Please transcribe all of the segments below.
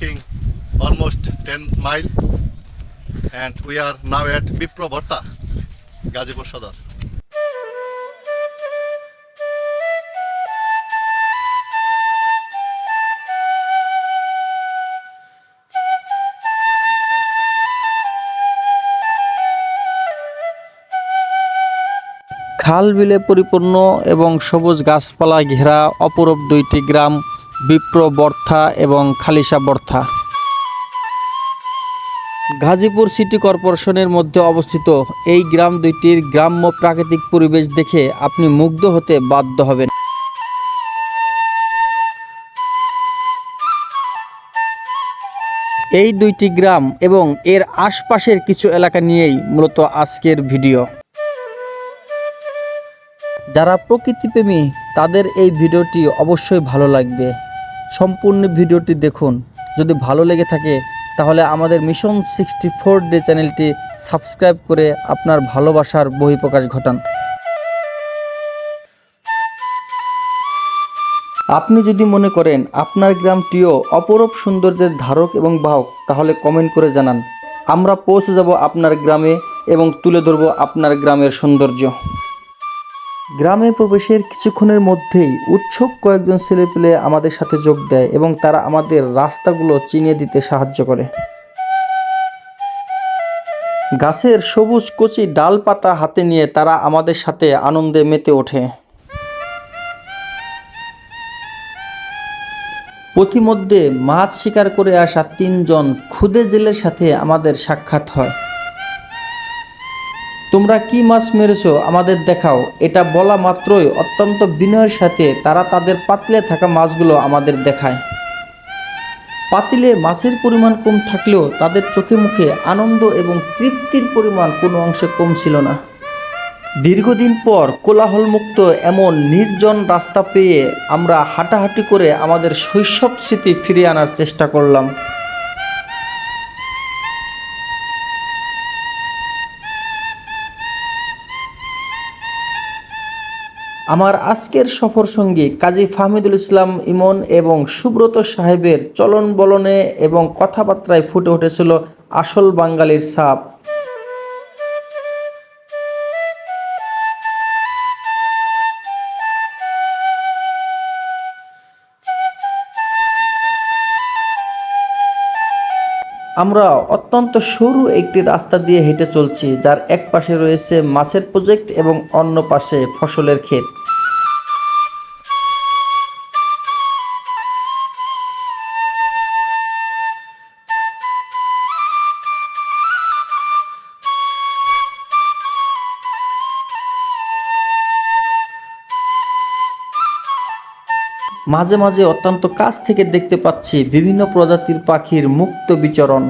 walking almost 10 mile and we are now at Bipro Bhatta, Gazipur Sadar. খাল বিলে পরিপূর্ণ এবং সবুজ গাছপালা ঘেরা অপরূপ দুইটি গ্রাম বিপ্র বর্থা এবং খালিশা বর্থা গাজীপুর সিটি কর্পোরেশনের মধ্যে অবস্থিত এই গ্রাম দুইটির গ্রাম্য প্রাকৃতিক পরিবেশ দেখে আপনি মুগ্ধ হতে বাধ্য হবেন। এই দুইটি গ্রাম এবং এর আশপাশের কিছু এলাকা নিয়েই মূলত আজকের ভিডিও। যারা প্রকৃতিপ্রেমী, তাদের এই ভিডিওটি অবশ্যই ভালো লাগবে। সম্পূর্ণ ভিডিওটি দেখুন। যদি ভালো লেগে থাকে, তাহলে আমাদের মিশন সিক্সটি ফোর ডে চ্যানেলটি সাবস্ক্রাইব করে আপনার ভালোবাসার বহিঃপ্রকাশ ঘটান। আপনি যদি মনে করেন আপনার গ্রামটিও অপরূপ সৌন্দর্যের ধারক এবং বাহক, তাহলে কমেন্ট করে জানান। আমরা পৌঁছে যাব আপনার গ্রামে এবং তুলে ধরব আপনার গ্রামের সৌন্দর্য। গ্রামে প্রবেশের কিছুক্ষণের মধ্যেই উৎসুক কয়েকজন ছেলেপেলে আমাদের সাথে যোগ দেয় এবং তারা আমাদের রাস্তাগুলো চিনিয়ে দিতে সাহায্য করে। গাছের সবুজ কচি ডাল পাতা হাতে নিয়ে তারা আমাদের সাথে আনন্দে মেতে ওঠে। প্রতিমধ্যে মাছ শিকার করে আসা তিনজন ক্ষুদে জেলের সাথে আমাদের সাক্ষাৎ হয়। তোমরা কি মাছ মেরেছ? আমাদের দেখাও। এটা বলা মাত্রই অত্যন্ত বিনয়ের সাথে তারা তাদের পাতলে থাকা মাছগুলো আমাদের দেখায়। পাতিলে মাছের পরিমাণ কম থাকলেও তাদের চোখে মুখে আনন্দ এবং তৃপ্তির পরিমাণ কোনো অংশে কম ছিল না। দীর্ঘদিন পর কোলাহলমুক্ত এমন নির্জন রাস্তা পেয়ে আমরা হাঁটাহাঁটি করে আমাদের শৈশব স্মৃতি ফিরিয়ে আনার চেষ্টা করলাম। আমার আজকের সফর সঙ্গী কাজী ফাহমিদুল ইসলাম ইমন এবং সুব্রত সাহেবের চলন বলনে এবং কথাবার্তায় ফুটে উঠেছিল আসল বাঙালির ছাপ। আমরা অত্যন্ত সরু একটি রাস্তা দিয়ে হেঁটে চলছি, যার এক পাশে রয়েছে মাছের প্রজেক্ট এবং অন্য পাশে ফসলের ক্ষেত। মাঝে মাঝে অত্যন্ত কাছ থেকে দেখতে পাচ্ছি বিভিন্ন প্রজাতির পাখির মুক্ত বিচরণ।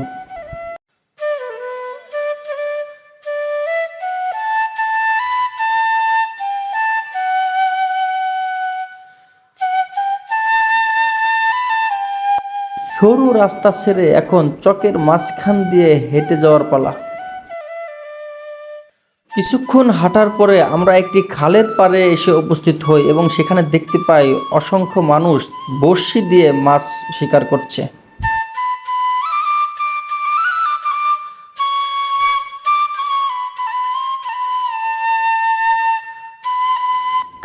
সরু রাস্তা ছেড়ে এখন চকের মাঝখান দিয়ে হেঁটে যাওয়ার পালা। কিছুক্ষণ হাঁটার পরে আমরা একটি খালের পাড়ে এসে উপস্থিত হই এবং সেখানে দেখতে পাই অসংখ্য মানুষ বড়শি দিয়ে মাছ শিকার করছে।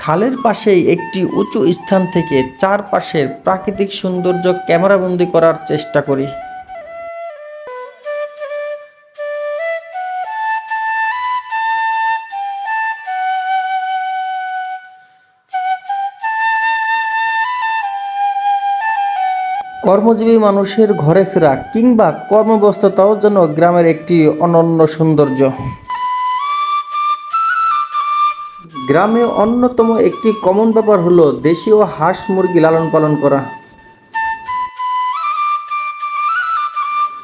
খালের পাশেই একটি উঁচু স্থান থেকে চারপাশের প্রাকৃতিক সৌন্দর্য ক্যামেরাবন্দি করার চেষ্টা করি। কর্মজীবী মানুষের ঘরে ফেরা কিংবা কর্মব্যস্ততাও যেন গ্রামের একটি অনন্য সৌন্দর্য। গ্রামে অন্যতম একটি কমন ব্যাপার হলো দেশীয় হাঁস মুরগি লালন পালন করা।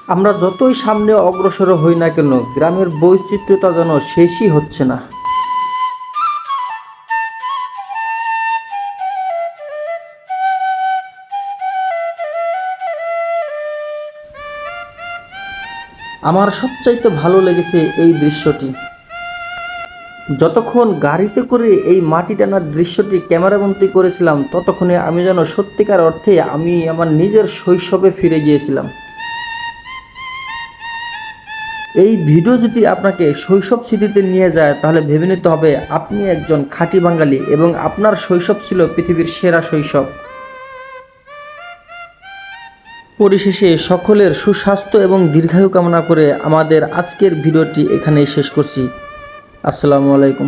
আমরা যতই সামনে অগ্রসর হই না কেন, গ্রামের বৈচিত্র্যতা যেন শেষই হচ্ছে না। আমার সবচাইতে ভালো লেগেছে এই দৃশ্যটি। যতক্ষণ গাড়িতে করে এই মাটি টানার দৃশ্যটি ক্যামেরাবন্দি করেছিলাম, ততক্ষণে আমি যেন সত্যিকার অর্থে আমি আমার নিজের শৈশবে ফিরে গিয়েছিলাম। এই ভিডিও যদি আপনাকে শৈশব স্মৃতিতে নিয়ে যায়, তাহলে ভেবে নিতে হবে আপনি একজন খাঁটি বাঙালি এবং আপনার শৈশব ছিল পৃথিবীর সেরা শৈশব। পরিশেষে সকলের সুস্বাস্থ্য এবং দীর্ঘায়ু কামনা করে আমাদের আজকের ভিডিওটি এখানেই শেষ করছি। আসসালামু আলাইকুম।